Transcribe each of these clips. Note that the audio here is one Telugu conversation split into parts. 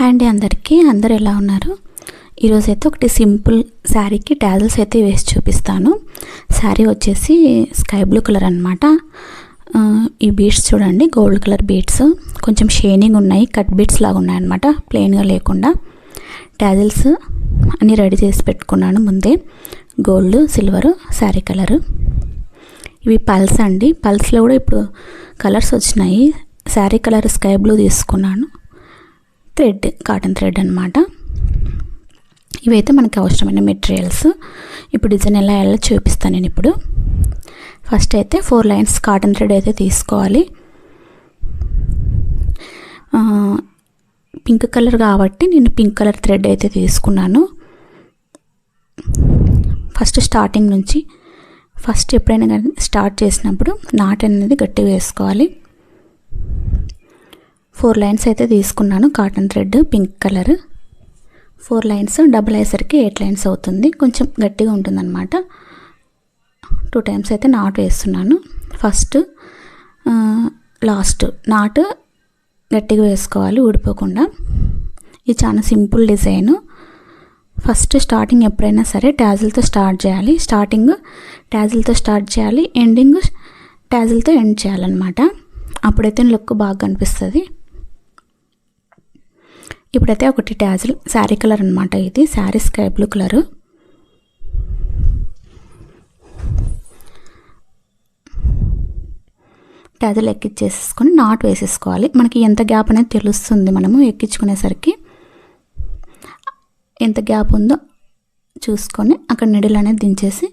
హాయ్ అండి అందరికీ అందరు ఎలా ఉన్నారు? ఈరోజు అయితే ఒకటి సింపుల్ శారీకి టాజల్స్ అయితే వేసి చూపిస్తాను. శారీ వచ్చేసి స్కై బ్లూ కలర్ అనమాట ఈ బీడ్స్ చూడండి గోల్డ్ కలర్ బీడ్స్ కొంచెం షైనింగ్ ఉన్నాయి కట్ బీడ్స్ లాగా ఉన్నాయన్నమాట ప్లెయిన్గా లేకుండా. టాజల్స్ అన్నీ రెడీ చేసి పెట్టుకున్నాను ముందే. Gold silver sari colour. ఇవి పల్స్ అండి. పల్స్లో కూడా ఇప్పుడు కలర్స్ వచ్చినాయి. శారీ కలర్ స్కై బ్లూ తీసుకున్నాను. థ్రెడ్ కాటన్ థ్రెడ్ అనమాట ఇవైతే మనకి అవసరమైన మెటీరియల్స్. ఇప్పుడు డిజైన్ ఎలా ఎలా చూపిస్తాను నేను ఇప్పుడు. ఫస్ట్ అయితే ఫోర్ లైన్స్ కాటన్ థ్రెడ్ అయితే తీసుకోవాలి. పింక్ కలర్ కాబట్టి నేను పింక్ కలర్ థ్రెడ్ అయితే తీసుకున్నాను. ఫస్ట్ స్టార్టింగ్ నుంచి ఫస్ట్ ఎప్పుడైనా కానీ స్టార్ట్ చేసినప్పుడు నాట్ అనేది గట్టిగా వేసుకోవాలి. ఫోర్ లైన్స్ అయితే తీసుకున్నాను. Cotton thread pink colour. Four lines double అయ్యేసరికి ఎయిట్ లైన్స్ అవుతుంది. కొంచెం గట్టిగా ఉంటుందన్నమాట. టూ టైమ్స్ అయితే నాట్ వేస్తున్నాను. ఫస్ట్ లాస్ట్ నాట్ గట్టిగా వేసుకోవాలి ఊడిపోకుండా. ఇది చాలా సింపుల్ డిజైను. ఫస్ట్ స్టార్టింగ్ ఎప్పుడైనా సరే ట్యాజిల్తో స్టార్ట్ చేయాలి. స్టార్టింగ్ ట్యాజిల్తో స్టార్ట్ చేయాలి. ఎండింగ్ ట్యాజిల్తో ఎండ్ చేయాలన్నమాట. అప్పుడైతే లుక్ బాగా కనిపిస్తుంది. ఇప్పుడైతే ఒకటి ట్యాజిల్ శారీ కలర్ అనమాట ఇది. Sari sky blue colour. Tassel ఎక్కిచ్చేసేసుకొని knot వేసేసుకోవాలి. మనకి ఎంత గ్యాప్ అనేది తెలుస్తుంది మనము ఎక్కించుకునేసరికి. ఎంత గ్యాప్ ఉందో చూసుకొని అక్కడ నిడిల్ అనేది దించేసి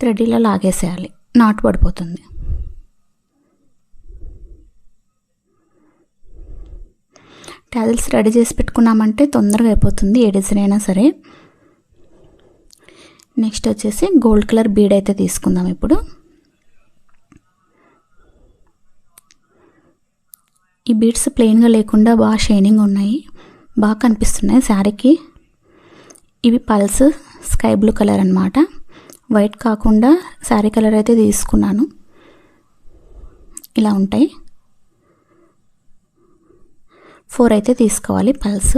థ్రెడ్ ఇలా లాగేసేయాలి. నాటు పడిపోతుంది. టాజిల్స్ రెడీ చేసి పెట్టుకున్నామంటే తొందరగా అయిపోతుంది ఏ డిజైన్ అయినా సరే. నెక్స్ట్ వచ్చేసి గోల్డ్ కలర్ బీడ్ అయితే తీసుకుందాం ఇప్పుడు. ఈ బీడ్స్ ప్లెయిన్గా లేకుండా బాగా షైనింగ్ ఉన్నాయి బాగా కనిపిస్తున్నాయి శారీకి. ఇవి పల్స్ స్కై బ్లూ కలర్ అనమాట వైట్ కాకుండా శారీ కలర్ అయితే తీసుకున్నాను. ఇలా ఉంటాయి. ఫోర్ అయితే తీసుకోవాలి పల్స్.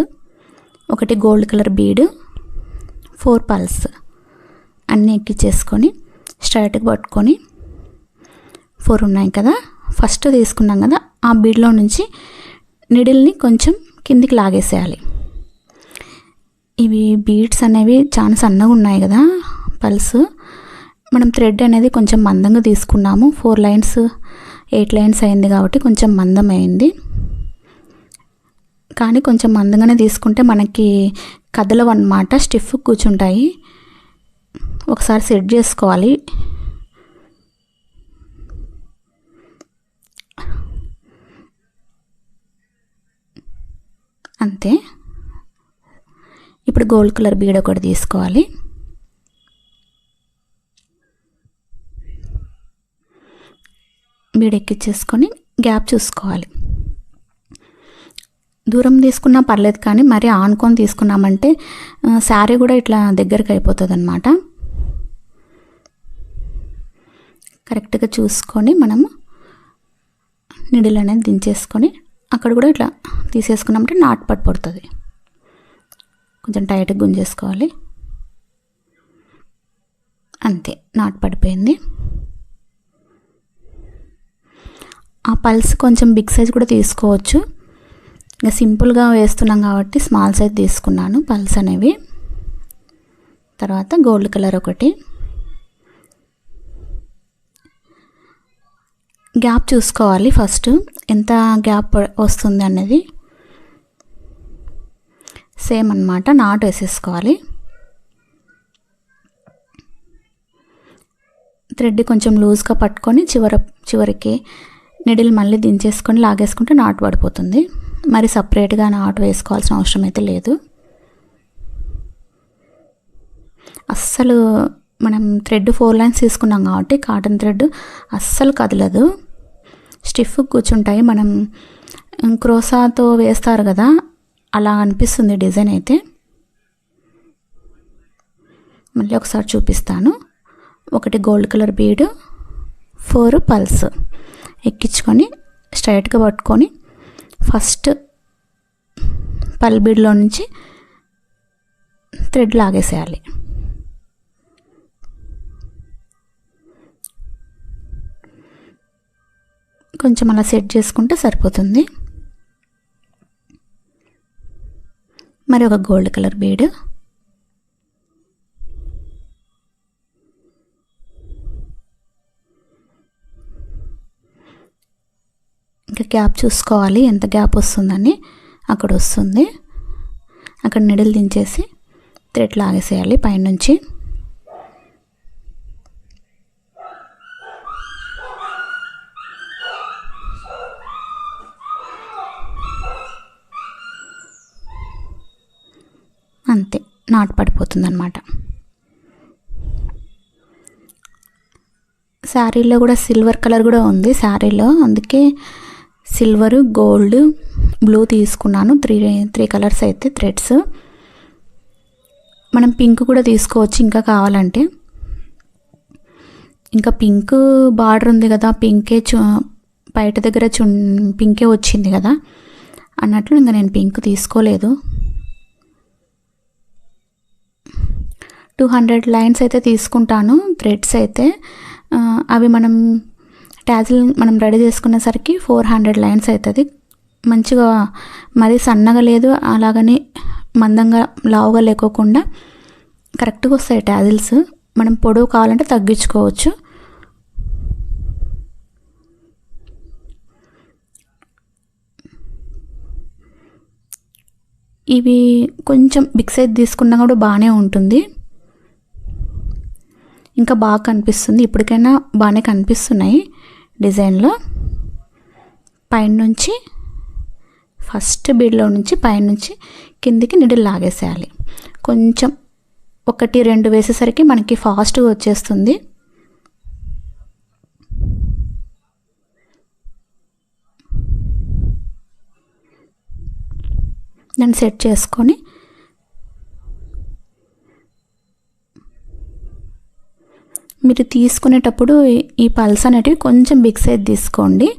ఒకటి gold colour bead four pearls. అన్నీ ఎక్కిచ్చేసుకొని స్ట్రైట్గా పట్టుకొని ఫోర్ ఉన్నాయి కదా. ఫస్ట్ తీసుకున్నాం కదా ఆ బీడ్లో నుంచి నిడిల్ని కొంచెం కిందికి లాగేసేయాలి. ఇవి బీడ్స్ అనేవి చాలా సన్నగా ఉన్నాయి కదా పల్స్. మనం థ్రెడ్ అనేది కొంచెం మందంగా తీసుకున్నాము. ఫోర్ లైన్స్ ఎయిట్ లైన్స్ అయింది కాబట్టి కొంచెం మందం అయింది కానీ కొంచెం మందంగానే తీసుకుంటే మనకి కదలవు అనమాట స్టిఫ్ కూర్చుంటాయి. ఒకసారి సెట్ చేసుకోవాలి. అంతే. ఇప్పుడు గోల్డ్ కలర్ బీడ్ ఒకటి తీసుకోవాలి. బీడ్ ఎక్కించేసుకొని గ్యాప్ చూసుకోవాలి. దూరం తీసుకున్నా పర్లేదు కానీ మరి ఆనుకొని తీసుకున్నామంటే శారీ కూడా ఇట్లా దగ్గరికి అయిపోతుంది అనమాట కరెక్ట్గా చూసుకొని మనము నిడిల్ అనేది దించేసుకొని అక్కడ కూడా ఇట్లా తీసేసుకున్నామంటే నాటు పట్టు పడుతుంది. కొంచెం టైట్గా గుంజేసుకోవాలి. అంతే నాటు పడిపోయింది. ఆ పల్స్ కొంచెం బిగ్ సైజ్ కూడా తీసుకోవచ్చు. ఇంకా సింపుల్గా వేస్తున్నాం కాబట్టి స్మాల్ సైజ్ తీసుకున్నాను పల్స్ అనేవి. తర్వాత గోల్డ్ కలర్ ఒకటి. గ్యాప్ చూసుకోవాలి ఫస్ట్. ఎంత గ్యాప్ వస్తుంది అనేది సేమ్ అనమాట నాట్ వేసేసుకోవాలి. థ్రెడ్ కొంచెం లూజ్గా పట్టుకొని చివర చివరికి నిడిల్ మళ్ళీ దించేసుకొని లాగేసుకుంటే నాటు పడిపోతుంది. మరి సపరేట్గా నాటు వేసుకోవాల్సిన అవసరం అయితే లేదు. అస్సలు మనం థ్రెడ్ ఫోర్ లైన్స్ తీసుకున్నాం కాబట్టి కాటన్ థ్రెడ్ అస్సలు కదలదు. స్టిఫ్ కూర్చుంటాయి. మనం క్రోసాతో వేస్తారు కదా అలా అనిపిస్తుంది డిజైన్ అయితే. మళ్ళీ ఒకసారి చూపిస్తాను. ఒకటి gold colour bead four pearls. ఎక్కించుకొని స్ట్రైట్గా పట్టుకొని ఫస్ట్ పల్ బీడ్లో నుంచి థ్రెడ్ లాగేసేయాలి. కొంచెం అలా సెట్ చేసుకుంటే సరిపోతుంది. మరి ఒక గోల్డ్ కలర్ బీడ్. ఇంకా గ్యాప్ చూసుకోవాలి ఎంత గ్యాప్ వస్తుందని. అక్కడ వస్తుంది. అక్కడ నిడిల్ దించేసి థ్రెడ్ లాగేసేయాలి పైనుంచి. అంతే నాటు పడిపోతుంది అనమాట శారీలో కూడా సిల్వర్ కలర్ కూడా ఉంది శారీలో. అందుకే సిల్వర్ గోల్డ్ బ్లూ తీసుకున్నాను. త్రీ త్రీ కలర్స్ అయితే థ్రెడ్స్. మనం పింక్ కూడా తీసుకోవచ్చు ఇంకా కావాలంటే. ఇంకా పింక్ బార్డర్ ఉంది కదా పింకే చు బయట దగ్గర చు పింకే వచ్చింది కదా. అన్నట్లు ఇంకా నేను పింక్ తీసుకోలేదు. టూ హండ్రెడ్ లైన్స్ అయితే తీసుకుంటాను థ్రెడ్స్ అయితే. అవి మనం ట్యాజిల్ మనం రెడీ చేసుకునేసరికి ఫోర్ హండ్రెడ్ లైన్స్ అవుతుంది మంచిగా మరీ సన్నగా లేదు అలాగని మందంగా లావుగా లేకోకుండా కరెక్ట్గా వస్తాయి ట్యాజిల్స్. మనం పొడవు కావాలంటే తగ్గించుకోవచ్చు. ఇవి కొంచెం బిగ్ సైజ్ తీసుకున్నా కూడా బాగానే ఉంటుంది. ఇంకా బాగా కనిపిస్తుంది. ఇప్పటికైనా బాగానే కనిపిస్తున్నాయి డిజైన్లో. పైనుంచి ఫస్ట్ బీడ్లో నుంచి పైనుంచి కిందికి నిడిల్ లాగేసేయాలి. కొంచెం ఒకటి రెండు వేసేసరికి మనకి ఫాస్ట్గా వచ్చేస్తుంది. దాన్ని సెట్ చేసుకొని మీరు తీసుకునేటప్పుడు ఈ- పల్స్ అనేటివి కొంచెం బిగ్ సైజ్ తీసుకోండి.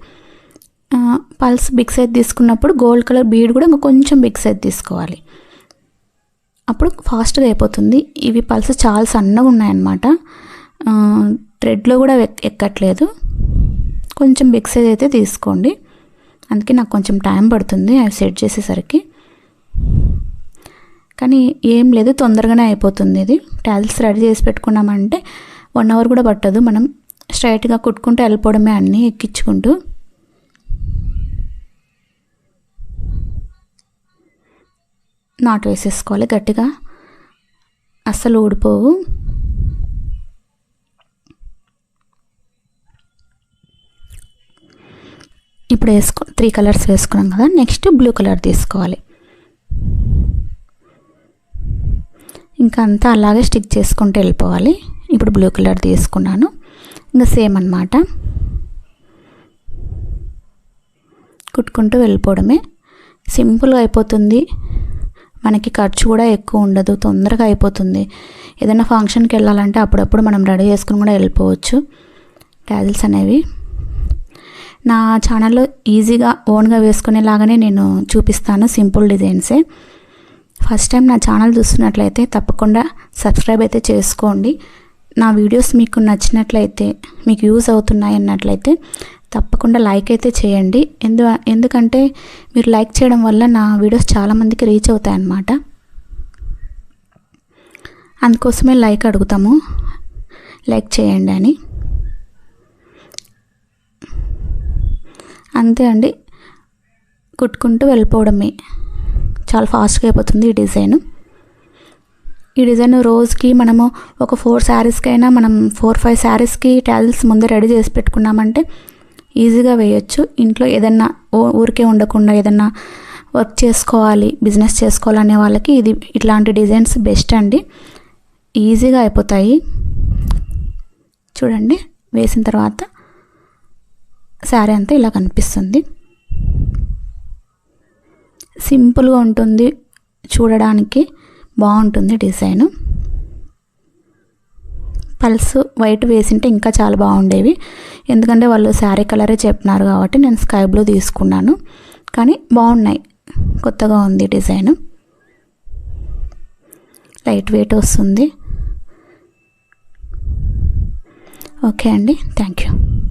పల్స్ బిగ్ సైజ్ తీసుకున్నప్పుడు గోల్డ్ కలర్ బీడ్ కూడా ఇంకా కొంచెం బిగ్ సైజ్ తీసుకోవాలి. అప్పుడు ఫాస్ట్గా అయిపోతుంది. ఇవి పల్స్ చాలా సన్నగా ఉన్నాయన్నమాట. థ్రెడ్లో కూడా ఎక్- ఎక్కట్లేదు. కొంచెం బిగ్ సైజ్ అయితే తీసుకోండి. అందుకే నాకు కొంచెం టైం పడుతుంది అవి సెట్ చేసేసరికి. కానీ ఏం లేదు తొందరగానే అయిపోతుంది ఇది. టాల్స్ రెడీ చేసి పెట్టుకున్నామంటే వన్ అవర్ కూడా పట్టదు. మనం స్ట్రైట్గా కుట్టుకుంటూ వెళ్ళిపోవడమే అన్నీ ఎక్కించుకుంటూ. నాటు వేసేసుకోవాలి గట్టిగా. అస్సలు ఊడిపోవు. ఇప్పుడు వేసుకో త్రీ కలర్స్ వేసుకున్నాం కదా. నెక్స్ట్ బ్లూ కలర్ తీసుకోవాలి. ఇంకా అంతా అలాగే స్టిక్ చేసుకుంటూ వెళ్ళిపోవాలి. ఇప్పుడు బ్లూ కలర్ తీసుకున్నాను. ఇంకా సేమ్ అన్నమాట. కుట్టుకుంటూ వెళ్ళిపోవడమే. సింపుల్గా అయిపోతుంది. మనకి ఖర్చు కూడా ఎక్కువ ఉండదు. తొందరగా అయిపోతుంది. ఏదైనా ఫంక్షన్కి వెళ్ళాలంటే అప్పుడప్పుడు మనం రెడీ చేసుకుని కూడా వెళ్ళిపోవచ్చు. ట్యాజిల్స్ అనేవి. నా ఛానల్లో ఈజీగా ఓన్గా వేసుకునేలాగానే నేను చూపిస్తాను సింపుల్ డిజైన్సే ఫస్ట్ టైం నా ఛానల్ చూస్తున్నట్లయితే తప్పకుండా సబ్స్క్రైబ్ అయితే చేసుకోండి. నా వీడియోస్ మీకు నచ్చినట్లయితే మీకు యూజ్ అవుతున్నాయి అన్నట్లయితే తప్పకుండా లైక్ అయితే చేయండి. ఎందు ఎందుకంటే మీరు లైక్ చేయడం వల్ల నా వీడియోస్ చాలామందికి రీచ్ అవుతాయి అన్నమాట. అందుకోసమే లైక్ అడుగుతాము. లైక్ చేయండి అని. అంతే అండి. కుట్టుకుంటూ వెళ్ళిపోవడమే. చాలా ఫాస్ట్గా అయిపోతుంది ఈ డిజైన్ ఈ డిజైన్ రోజుకి మనము ఒక ఫోర్ శారీస్కైనా మనం ఫోర్ ఫైవ్ శారీస్కి ట్యాజిల్స్ ముందే రెడీ చేసి పెట్టుకున్నామంటే ఈజీగా వేయొచ్చు. ఇంట్లో ఏదన్నా ఊరికే ఉండకుండా ఏదన్నా వర్క్ చేసుకోవాలి బిజినెస్ చేసుకోవాలనే వాళ్ళకి ఇది ఇట్లాంటి డిజైన్స్ బెస్ట్ అండి. ఈజీగా అయిపోతాయి. చూడండి వేసిన తర్వాత శారీ అంతా ఇలా కనిపిస్తుంది. సింపుల్గా ఉంటుంది చూడడానికి. బాగుంటుంది డిజైను. పల్స్ వైట్ వేసింటే ఇంకా చాలా బాగుండేవి. ఎందుకంటే వాళ్ళు శారీ కలరే చెప్పినారు కాబట్టి నేను స్కై బ్లూ తీసుకున్నాను. కానీ బాగున్నాయి. కొత్తగా ఉంది డిజైను. లైట్ వెయిట్ వస్తుంది. ఓకే అండి. Thank you.